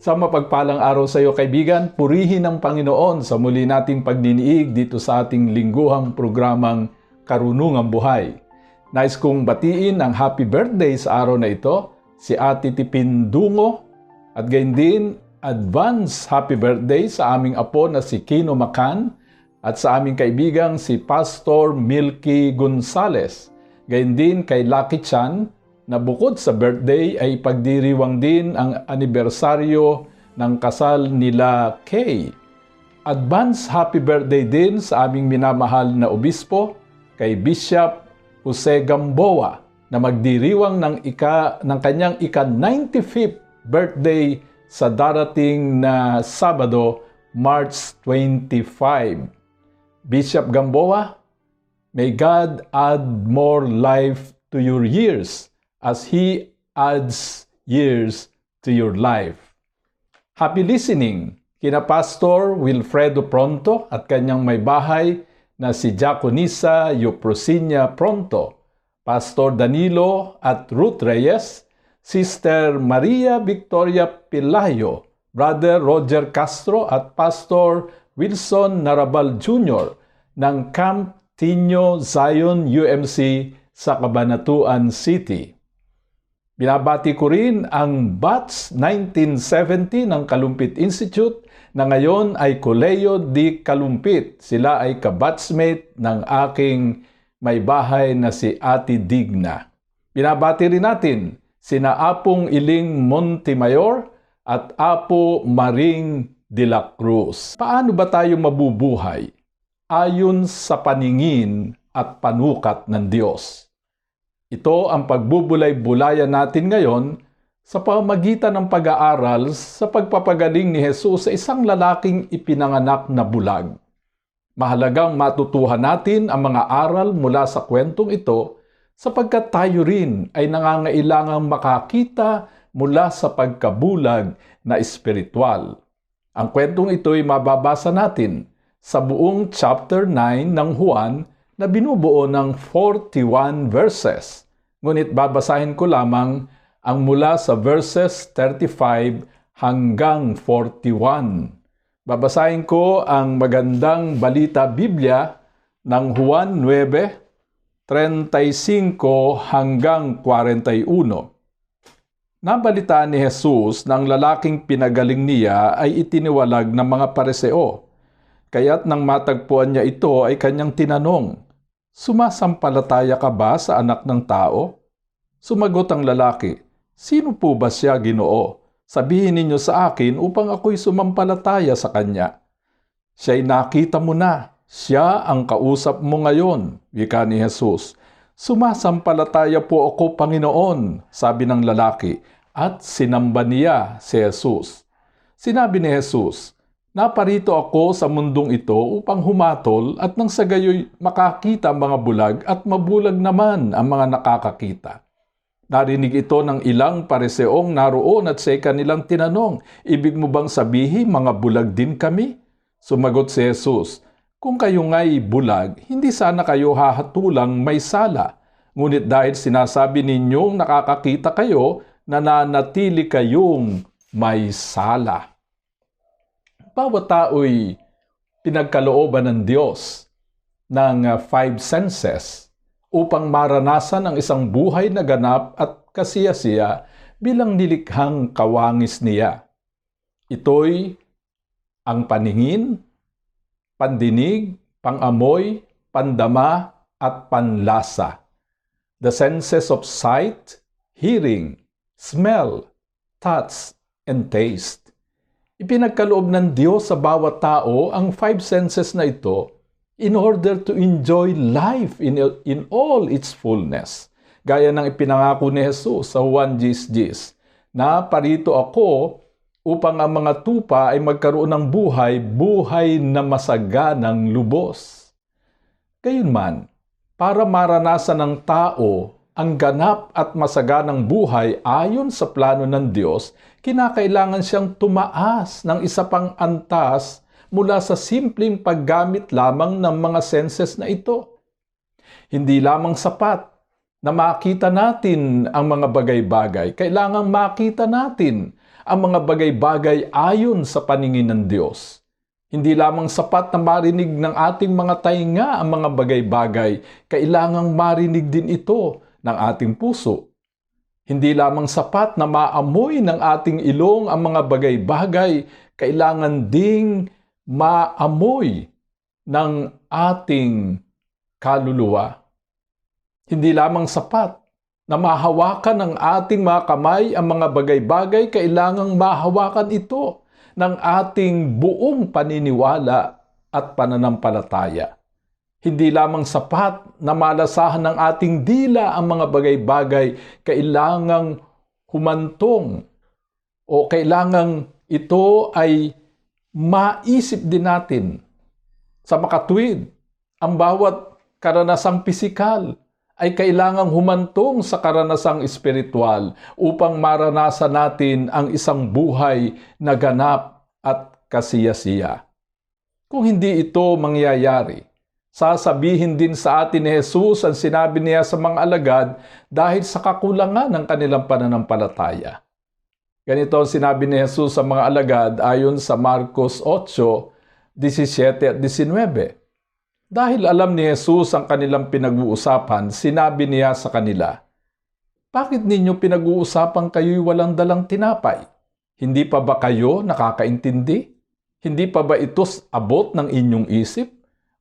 Sa mapagpalang araw sa iyo kaibigan, purihin ang Panginoon sa muli nating pagdiniig dito sa ating lingguhang programang Karunungang Buhay. Nais kong batiin ang happy birthday sa araw na ito, si Ate Tipin Dungo, at gayon din advance happy birthday sa aming apo na si Kino Macan at sa aming kaibigang si Pastor Milky Gonzales. Gayon din kay Lucky Chan na bukod sa birthday ay pagdiriwang din ang anibersaryo ng kasal nila Kay. Advance happy birthday din sa aming minamahal na obispo kay Bishop Jose Gamboa na magdiriwang ng ika ng kanyang ika 95th birthday sa darating na Sabado, March 25. Bishop Gamboa, may God add more life to your years as He adds years to your life. Happy listening kina Pastor Wilfredo Pronto at kanyang may bahay na si Jaconisa Euprosinia Pronto, Pastor Danilo at Ruth Reyes, Sister Maria Victoria Pilayo, Brother Roger Castro at Pastor Wilson Narabal Jr. ng Camp Tino Zion UMC sa Cabanatuan City. Binabati ko rin ang Batch 1970 ng Kalumpit Institute na ngayon ay Koleo di Kalumpit. Sila ay kabatsmate ng aking may bahay na si Ati Digna. Binabati rin natin sina Apong Iling Montemayor at Apo Maring de la Cruz. Paano ba tayo mabubuhay? Ayon sa paningin at panukat ng Diyos. Ito ang pagbubulay-bulayan natin ngayon sa pamagitan ng pag-aaral sa pagpapagaling ni Jesus sa isang lalaking ipinanganak na bulag. Mahalagang matutuhan natin ang mga aral mula sa kwentong ito sapagkat tayo rin ay nangangailangang makakita mula sa pagkabulag na espiritual. Ang kwentong ito ay mababasa natin sa buong chapter 9 ng Juan na binubuo ng 41 verses. Ngunit babasahin ko lamang ang mula sa verses 35 hanggang 41. Babasahin ko ang magandang balita Biblia ng Juan 9, 35 hanggang 41. Nabalitaan ni Jesus na lalaking pinagaling niya ay itiniwalag ng mga pareseo. Kaya't nang matagpuan niya ito ay kanyang tinanong, Sumasampalataya ka ba sa anak ng tao? Sumagot ang lalaki, Sino po ba siya, ginoo? Sabihin ninyo sa akin upang ako'y sumampalataya sa kanya. Siya'y nakita mo na, siya ang kausap mo ngayon, wika ni Jesus. Sumasampalataya po ako, Panginoon, sabi ng lalaki, at sinamba niya si Jesus. Sinabi ni Jesus, Naparito ako sa mundong ito upang humatol at nang sa gayoy makakita mga bulag at mabulag naman ang mga nakakakita. Narinig ito ng ilang pareseong naroon at sa kanilang tinanong, Ibig mo bang sabihin mga bulag din kami? Sumagot si Jesus, Kung kayo nga'y bulag, hindi sana kayo hahatulang may sala. Ngunit dahil sinasabi ninyong nakakakita kayo, nananatili kayong may sala bawat tao'y pinagkalooban ng Diyos ng uh, five senses upang maranasan ang isang buhay na ganap at kasiyasiya bilang nilikhang kawangis niya. Ito'y ang paningin, pandinig, pangamoy, pandama, at panlasa. The senses of sight, hearing, smell, touch, and taste. Ipinagkaloob ng Diyos sa bawat tao ang five senses na ito in order to enjoy life in, in all its fullness. Gaya ng ipinangako ni Jesus sa 1 Gis na parito ako upang ang mga tupa ay magkaroon ng buhay, buhay na masaganang lubos. Gayunman, para maranasan ng tao ang ganap at masaganang buhay ayon sa plano ng Diyos, kinakailangan siyang tumaas ng isa pang antas mula sa simpleng paggamit lamang ng mga senses na ito. Hindi lamang sapat na makita natin ang mga bagay-bagay. Kailangang makita natin ang mga bagay-bagay ayon sa paningin ng Diyos. Hindi lamang sapat na marinig ng ating mga tainga ang mga bagay-bagay, kailangang marinig din ito ng ating puso. Hindi lamang sapat na maamoy ng ating ilong ang mga bagay-bagay, kailangan ding maamoy ng ating kaluluwa. Hindi lamang sapat na mahawakan ng ating mga kamay ang mga bagay-bagay, kailangang mahawakan ito ng ating buong paniniwala at pananampalataya. Hindi lamang sapat na malasahan ng ating dila ang mga bagay-bagay, kailangang humantong o kailangang ito ay maisip din natin sa makatwid ang bawat karanasang pisikal ay kailangang humantong sa karanasang espiritual upang maranasan natin ang isang buhay na ganap at kasiyasiya. Kung hindi ito mangyayari, sasabihin din sa atin ni Jesus ang sinabi niya sa mga alagad dahil sa kakulangan ng kanilang pananampalataya. Ganito ang sinabi ni Jesus sa mga alagad ayon sa Marcos 8, 17 at 19. Dahil alam ni Jesus ang kanilang pinag-uusapan, sinabi niya sa kanila, Bakit ninyo pinag-uusapan kayo'y walang dalang tinapay? Hindi pa ba kayo nakakaintindi? Hindi pa ba ito abot ng inyong isip?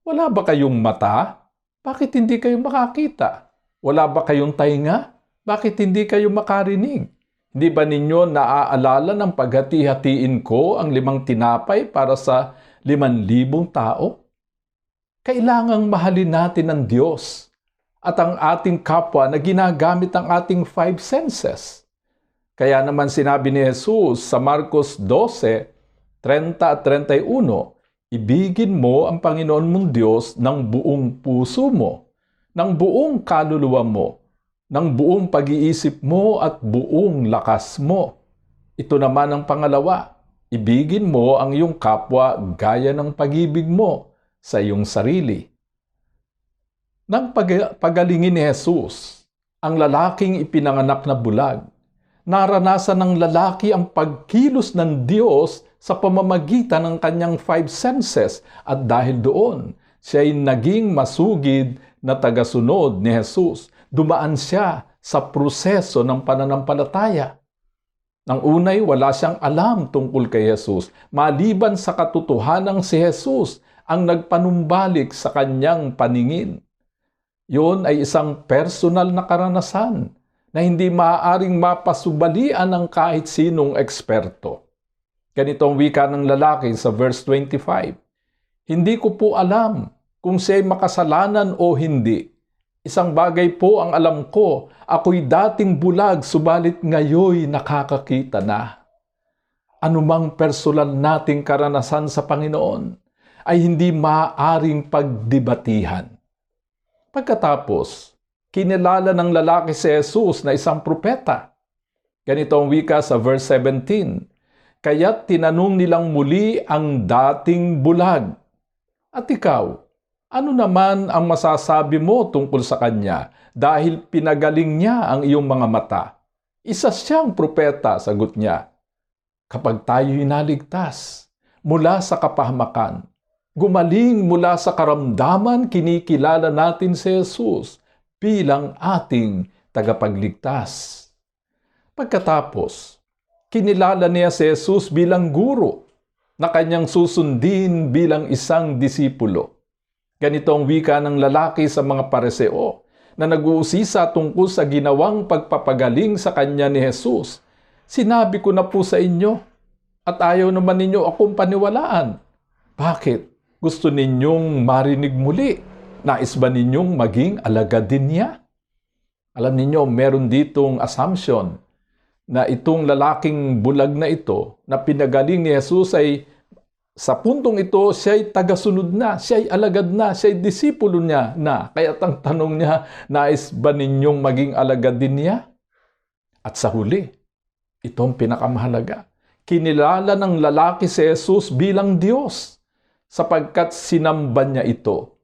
Wala ba kayong mata? Bakit hindi kayo makakita? Wala ba kayong tainga? Bakit hindi kayo makarinig? Hindi ba ninyo naaalala ng paghati-hatiin ko ang limang tinapay para sa liman libong tao? kailangang mahalin natin ang Diyos at ang ating kapwa na ginagamit ang ating five senses. Kaya naman sinabi ni Jesus sa Marcos 12, 30 at 31, Ibigin mo ang Panginoon mong Diyos ng buong puso mo, ng buong kaluluwa mo, ng buong pag-iisip mo at buong lakas mo. Ito naman ang pangalawa, ibigin mo ang iyong kapwa gaya ng pag-ibig mo sa iyong sarili. Nang pag- pagalingin ni Jesus, ang lalaking ipinanganak na bulag, naranasan ng lalaki ang pagkilos ng Diyos sa pamamagitan ng kanyang five senses at dahil doon, siya ay naging masugid na tagasunod ni Jesus. Dumaan siya sa proseso ng pananampalataya. Nang unay, wala siyang alam tungkol kay Jesus, maliban sa katotohanang si Jesus ang nagpanumbalik sa kanyang paningin. Yun ay isang personal na karanasan na hindi maaaring mapasubalian ng kahit sinong eksperto. Ganito ang wika ng lalaki sa verse 25. Hindi ko po alam kung siya'y makasalanan o hindi. Isang bagay po ang alam ko, ako'y dating bulag subalit ngayoy nakakakita na. Anumang personal nating karanasan sa Panginoon, ay hindi maaaring pagdebatihan. Pagkatapos, kinilala ng lalaki si Jesus na isang propeta. Ganito ang wika sa verse 17. Kaya't tinanong nilang muli ang dating bulag. At ikaw, ano naman ang masasabi mo tungkol sa kanya dahil pinagaling niya ang iyong mga mata? Isa siyang propeta, sagot niya. Kapag tayo'y naligtas mula sa kapahamakan, gumaling mula sa karamdaman, kinikilala natin si Jesus bilang ating tagapagligtas. Pagkatapos, kinilala niya si Jesus bilang guro na kanyang susundin bilang isang disipulo. Ganito ang wika ng lalaki sa mga pareseo na nag-uusisa tungkol sa ginawang pagpapagaling sa kanya ni Jesus. Sinabi ko na po sa inyo at ayaw naman ninyo akong paniwalaan. Bakit? Gusto ninyong marinig muli? Nais ba ninyong maging alagad din niya? Alam ninyo, meron ditong assumption na itong lalaking bulag na ito na pinagaling ni Jesus ay sa puntong ito, siya'y tagasunod na, siya'y alagad na, siya'y disipulo niya na. Kaya ang tanong niya, nais ba ninyong maging alagad din niya? At sa huli, itong pinakamahalaga, kinilala ng lalaki si Jesus bilang Diyos sapagkat sinamba niya ito.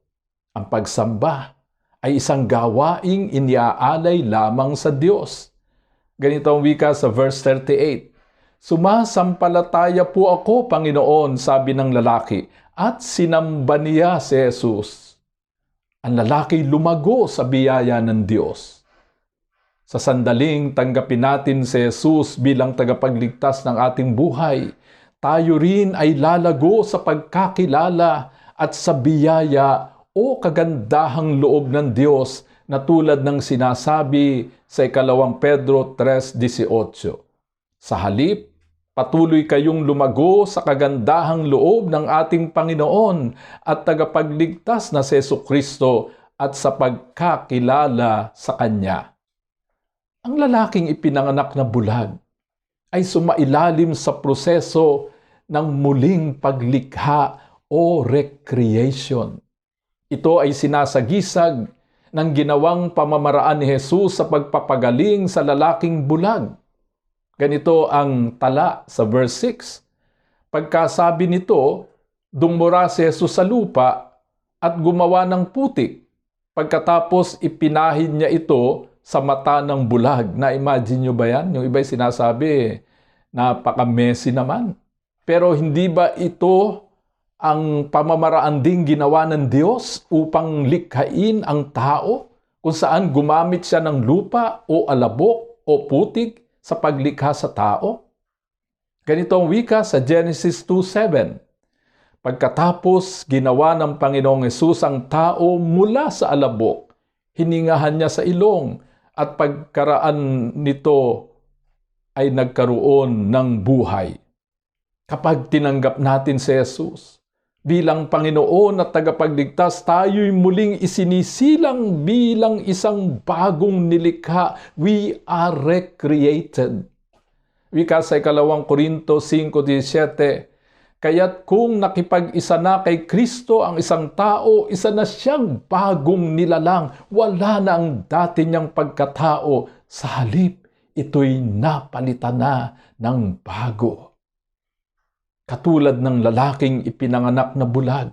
Ang pagsamba ay isang gawaing iniaalay lamang sa Diyos. Ganito ang wika sa verse 38. Sumasampalataya po ako, Panginoon, sabi ng lalaki, at sinamba niya si Jesus. Ang lalaki lumago sa biyaya ng Diyos. Sa sandaling tanggapin natin si Jesus bilang tagapagligtas ng ating buhay, tayo rin ay lalago sa pagkakilala at sa biyaya o kagandahang loob ng Diyos na tulad ng sinasabi sa ikalawang Pedro 3.18. Sa halip, Patuloy kayong lumago sa kagandahang loob ng ating Panginoon at tagapagligtas na Seso Kristo at sa pagkakilala sa Kanya. Ang lalaking ipinanganak na bulag ay sumailalim sa proseso ng muling paglikha o recreation. Ito ay sinasagisag ng ginawang pamamaraan ni Jesus sa pagpapagaling sa lalaking bulag Ganito ang tala sa verse 6. Pagkasabi nito, dumura si Jesus sa lupa at gumawa ng putik. Pagkatapos ipinahin niya ito sa mata ng bulag. Na-imagine nyo ba yan? Yung iba sinasabi, napaka-messy naman. Pero hindi ba ito ang pamamaraan ding ginawa ng Diyos upang likhain ang tao kung saan gumamit siya ng lupa o alabok o putik sa paglikha sa tao? Ganito ang wika sa Genesis 2.7. Pagkatapos ginawa ng Panginoong Yesus ang tao mula sa alabok, hiningahan niya sa ilong at pagkaraan nito ay nagkaroon ng buhay. Kapag tinanggap natin si Jesus, bilang Panginoon at tagapagligtas, tayo'y muling isinisilang bilang isang bagong nilikha. We are recreated. Wika sa ikalawang Korinto 5.17, Kaya't kung nakipag-isa na kay Kristo ang isang tao, isa na siyang bagong nilalang. Wala na ang dati niyang pagkatao. Sa halip, ito'y napalitan na ng bago katulad ng lalaking ipinanganak na bulag.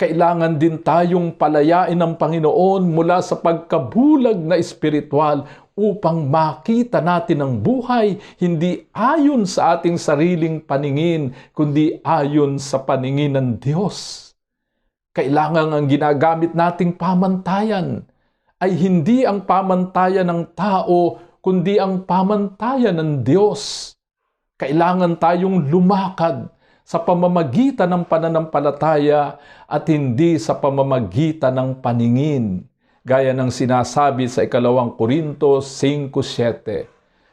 Kailangan din tayong palayain ng Panginoon mula sa pagkabulag na espiritual upang makita natin ang buhay hindi ayon sa ating sariling paningin, kundi ayon sa paningin ng Diyos. Kailangan ang ginagamit nating pamantayan ay hindi ang pamantayan ng tao, kundi ang pamantayan ng Diyos. Kailangan tayong lumakad sa pamamagitan ng pananampalataya at hindi sa pamamagitan ng paningin, gaya ng sinasabi sa ikalawang Korinto 5.7,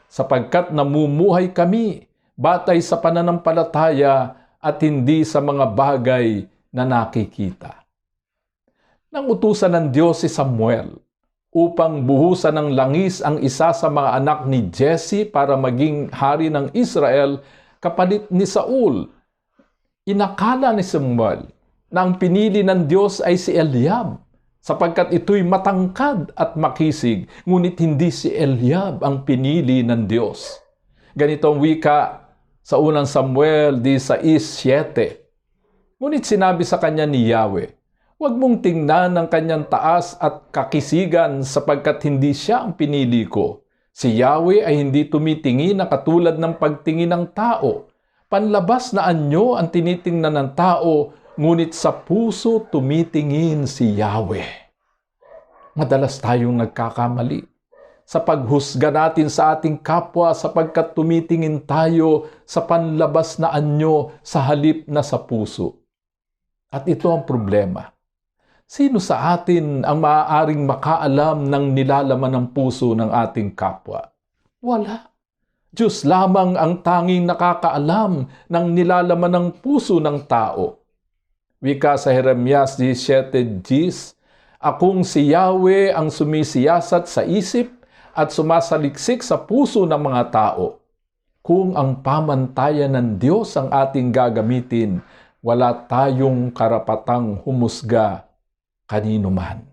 sapagkat namumuhay kami batay sa pananampalataya at hindi sa mga bagay na nakikita. Nang utusan ng Diyos si Samuel upang buhusan ng langis ang isa sa mga anak ni Jesse para maging hari ng Israel kapalit ni Saul. Inakala ni Samuel na ang pinili ng Diyos ay si Eliab sapagkat ito'y matangkad at makisig, ngunit hindi si Eliab ang pinili ng Diyos. Ganitong wika sa unang Samuel di sa is 7. Ngunit sinabi sa kanya ni Yahweh, Huwag mong tingnan ang kanyang taas at kakisigan sapagkat hindi siya ang pinili ko. Si Yahweh ay hindi tumitingin na katulad ng pagtingin ng tao. Panlabas na anyo ang tinitingnan ng tao, ngunit sa puso tumitingin si Yahweh. Madalas tayong nagkakamali sa paghusga natin sa ating kapwa sapagkat tumitingin tayo sa panlabas na anyo sa halip na sa puso. At ito ang problema Sino sa atin ang maaaring makaalam ng nilalaman ng puso ng ating kapwa? Wala. Diyos lamang ang tanging nakakaalam ng nilalaman ng puso ng tao. Wika sa Jeremias 17.10, Akong si Yahweh ang sumisiyasat sa isip at sumasaliksik sa puso ng mga tao. Kung ang pamantayan ng Diyos ang ating gagamitin, wala tayong karapatang humusga kanino man.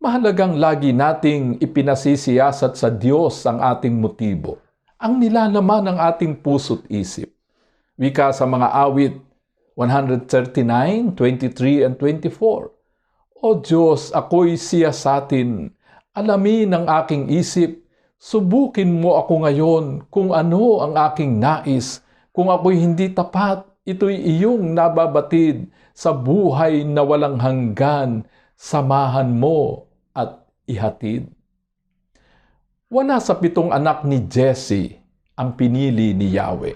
Mahalagang lagi nating ipinasisiyasat sa Diyos ang ating motibo, ang nilalaman ng ating puso't isip. Wika sa mga awit 139, 23, and 24. O Diyos, ako'y siyasatin, alamin ang aking isip, subukin mo ako ngayon kung ano ang aking nais, kung ako'y hindi tapat, ito'y iyong nababatid sa buhay na walang hanggan, samahan mo at ihatid. Wala sa pitong anak ni Jesse ang pinili ni Yahweh.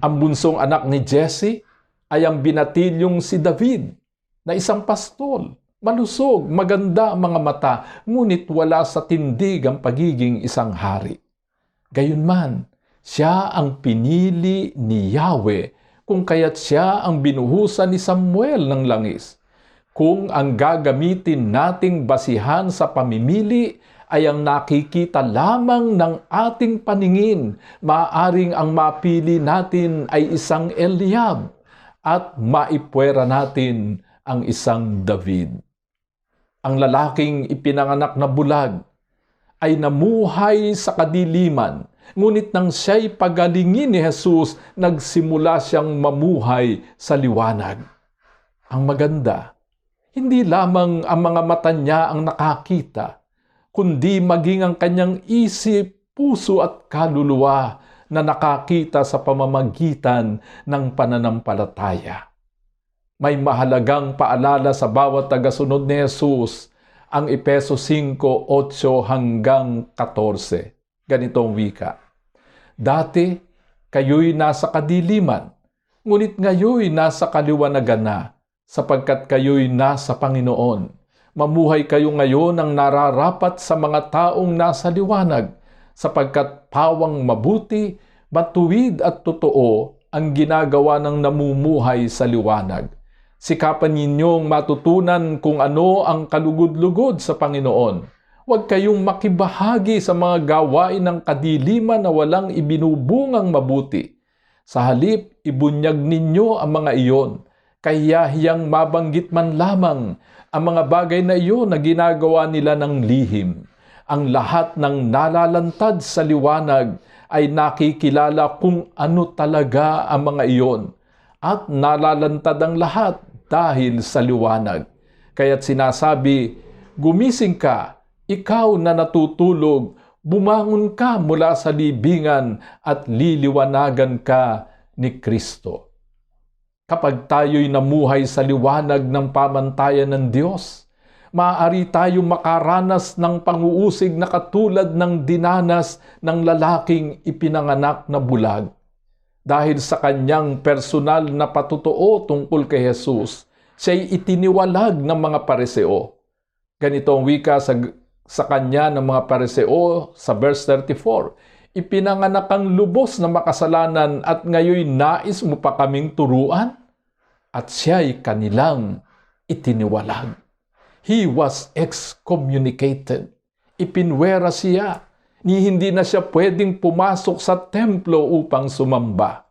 Ang bunsong anak ni Jesse ay ang binatilyong si David na isang pastol. Malusog, maganda ang mga mata, ngunit wala sa tindig ang pagiging isang hari. Gayunman, siya ang pinili ni Yahweh kung kaya't siya ang binuhusan ni Samuel ng langis. Kung ang gagamitin nating basihan sa pamimili ay ang nakikita lamang ng ating paningin, maaring ang mapili natin ay isang Eliab at maipwera natin ang isang David. Ang lalaking ipinanganak na bulag ay namuhay sa kadiliman, ngunit nang siya'y pagalingin ni Jesus, nagsimula siyang mamuhay sa liwanag. Ang maganda, hindi lamang ang mga mata niya ang nakakita, kundi maging ang kanyang isip, puso at kaluluwa na nakakita sa pamamagitan ng pananampalataya. May mahalagang paalala sa bawat tagasunod ni Jesus ang Epeso 5:8 hanggang 14. Ganitong wika. Dati, kayo'y nasa kadiliman, ngunit ngayo'y nasa kaliwanagan na, sapagkat kayo'y nasa Panginoon. Mamuhay kayo ngayon ang nararapat sa mga taong nasa liwanag, sapagkat pawang mabuti, matuwid at totoo ang ginagawa ng namumuhay sa liwanag. Sikapan ninyong matutunan kung ano ang kalugod-lugod sa Panginoon. Huwag kayong makibahagi sa mga gawain ng kadiliman na walang ibinubungang mabuti. Sa halip, ibunyag ninyo ang mga iyon. Kaya hiyang mabanggit man lamang ang mga bagay na iyon na ginagawa nila ng lihim. Ang lahat ng nalalantad sa liwanag ay nakikilala kung ano talaga ang mga iyon. At nalalantad ang lahat dahil sa liwanag. Kaya't sinasabi, gumising ka, ikaw na natutulog, bumangon ka mula sa libingan at liliwanagan ka ni Kristo. Kapag tayo'y namuhay sa liwanag ng pamantayan ng Diyos, maaari tayong makaranas ng panguusig na katulad ng dinanas ng lalaking ipinanganak na bulag dahil sa kanyang personal na patutuo tungkol kay Jesus, siya'y itiniwalag ng mga pareseo. Ganito ang wika sa, sa kanya ng mga pareseo sa verse 34, Ipinanganak ang lubos na makasalanan at ngayon nais mo pa kaming turuan? At siya'y kanilang itiniwalag. He was excommunicated. Ipinwera siya ni hindi na siya pwedeng pumasok sa templo upang sumamba.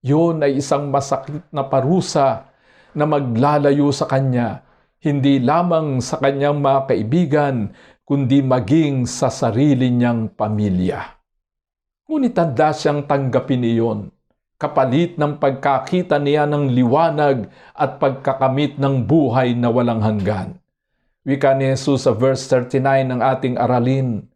Yun ay isang masakit na parusa na maglalayo sa kanya, hindi lamang sa kanyang mga kaibigan, kundi maging sa sarili niyang pamilya. Ngunit handa siyang tanggapin iyon, kapalit ng pagkakita niya ng liwanag at pagkakamit ng buhay na walang hanggan. Wika ni Jesus sa verse 39 ng ating aralin,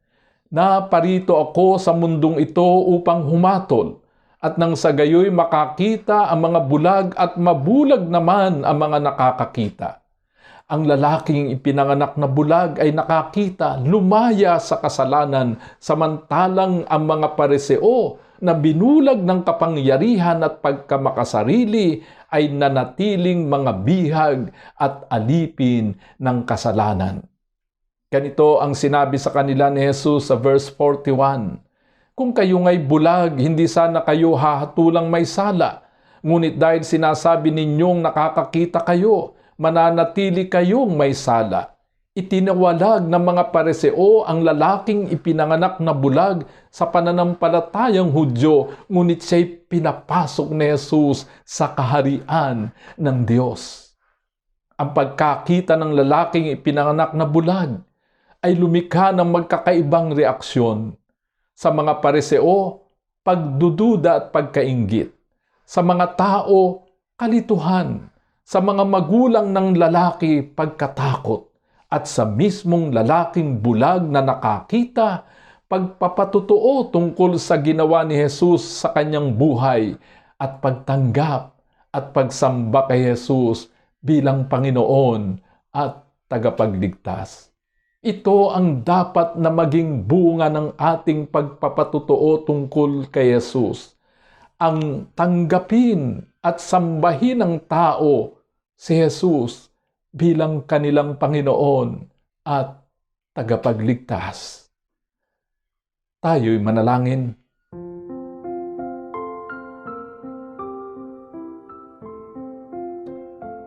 na parito ako sa mundong ito upang humatol at nang sa gayoy makakita ang mga bulag at mabulag naman ang mga nakakakita. Ang lalaking ipinanganak na bulag ay nakakita, lumaya sa kasalanan, samantalang ang mga pareseo na binulag ng kapangyarihan at pagkamakasarili ay nanatiling mga bihag at alipin ng kasalanan. Ganito ang sinabi sa kanila ni Jesus sa verse 41. Kung kayo nga'y bulag, hindi sana kayo hahatulang may sala. Ngunit dahil sinasabi ninyong nakakakita kayo, mananatili kayong may sala. Itinawalag ng mga pareseo ang lalaking ipinanganak na bulag sa pananampalatayang Hudyo, ngunit siya'y pinapasok ni Jesus sa kaharian ng Diyos. Ang pagkakita ng lalaking ipinanganak na bulag ay lumikha ng magkakaibang reaksyon. Sa mga pareseo, pagdududa at pagkaingit. Sa mga tao, kalituhan. Sa mga magulang ng lalaki, pagkatakot at sa mismong lalaking bulag na nakakita, pagpapatutuo tungkol sa ginawa ni Jesus sa kanyang buhay at pagtanggap at pagsamba kay Jesus bilang Panginoon at tagapagligtas. Ito ang dapat na maging bunga ng ating pagpapatutuo tungkol kay Jesus. Ang tanggapin at sambahin ng tao si Jesus bilang kanilang Panginoon at tagapagligtas. Tayo'y manalangin.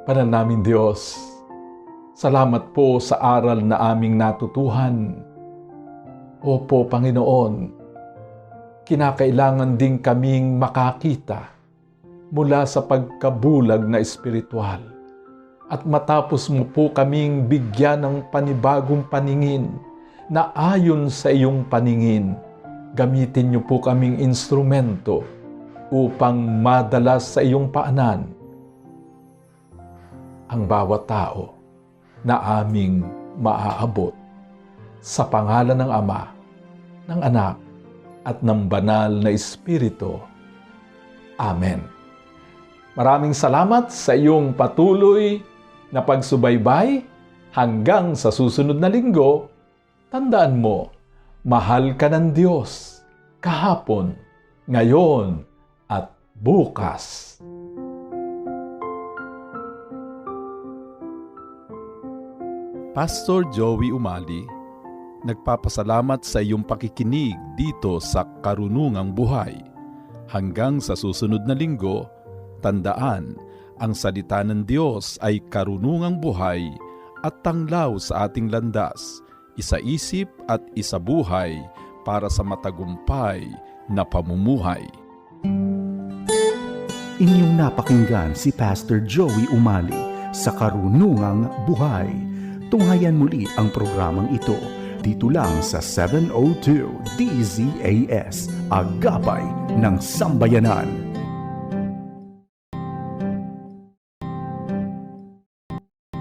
Panal namin Diyos, salamat po sa aral na aming natutuhan. Opo, Panginoon, kinakailangan din kaming makakita mula sa pagkabulag na espiritual at matapos mo po kaming bigyan ng panibagong paningin na ayon sa iyong paningin, gamitin niyo po kaming instrumento upang madalas sa iyong paanan ang bawat tao na aming maaabot sa pangalan ng Ama, ng Anak, at ng Banal na Espiritu. Amen. Maraming salamat sa iyong patuloy na pagsubaybay hanggang sa susunod na linggo. Tandaan mo, mahal ka ng Diyos kahapon, ngayon, at bukas. Pastor Joey Umali, nagpapasalamat sa iyong pakikinig dito sa Karunungang Buhay. Hanggang sa susunod na linggo, tandaan, ang salita ng Diyos ay karunungang buhay at tanglaw sa ating landas, isa-isip at isa-buhay para sa matagumpay na pamumuhay. Inyong napakinggan si Pastor Joey Umali sa Karunungang Buhay. Tunghayan muli ang programang ito dito lang sa 702 DZAS, Agapay ng Sambayanan.